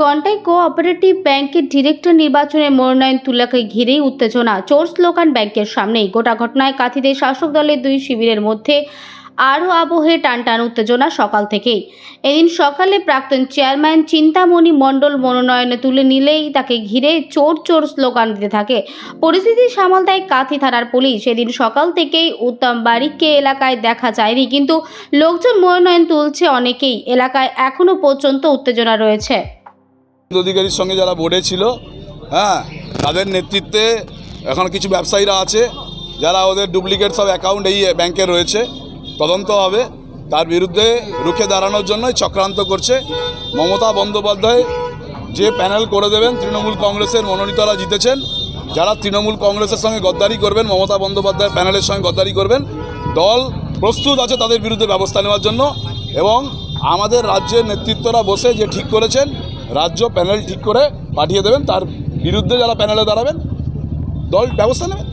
Contai cooperative ব্যাংকের director নির্বাচনের মনোনয়ন তুলাকে ঘিরেই উত্তেজনা। চোর স্লোগান ব্যাংকের সামনেই। গোটা ঘটনায় কাথিদের শাসক দলের দুই শিবিরের মধ্যে আরও আবহে টানটান উত্তেজনা সকাল থেকেই। এদিন সকালে প্রাক্তন চেয়ারম্যান চিন্তামণি মণ্ডল মনোনয়নে তুলে নিলেই তাকে ঘিরে চোর চোর স্লোগান দিতে থাকে। পরিস্থিতি সামাল দেয় কাথি থানার পুলিশ। এদিন সকাল থেকেই উত্তম বারিককে এলাকায় দেখা যায়নি, কিন্তু লোকজন মনোনয়ন তুলছে অনেকেই। এলাকায় এখনও পর্যন্ত উত্তেজনা রয়েছে। অধিকারীর সঙ্গে যারা বোর্ডে ছিল হ্যাঁ তাদের নেতৃত্বে এখন কিছু ব্যবসায়ীরা আছে, যারা ওদের ডুপ্লিকেট সব অ্যাকাউন্ট এই ব্যাংকে রয়েছে, তদন্ত হবে। তার বিরুদ্ধে রুখে দাঁড়ানোর জন্যই চক্রান্ত করছে মমতা বন্দ্যোপাধ্যায়। যে প্যানেল করে দেবেন, তৃণমূল কংগ্রেসের মনোনীতরা জিতেছেন। যারা তৃণমূল কংগ্রেসের সঙ্গে গদ্দারি করবেন, মমতা বন্দ্যোপাধ্যায় প্যানেলের সঙ্গে গদ্দারি করবেন, দল প্রস্তুত আছে তাদের বিরুদ্ধে ব্যবস্থা নেওয়ার জন্য এবং আমাদের রাজ্যের নেতৃত্বরা বসে যে ঠিক করেছেন রাজ্য প্যানেল ঠিক করে পাঠিয়ে দেবেন তার বিরুদ্ধে যারা প্যানেলে দাঁড়াবেন দল ব্যবস্থা নেবেন।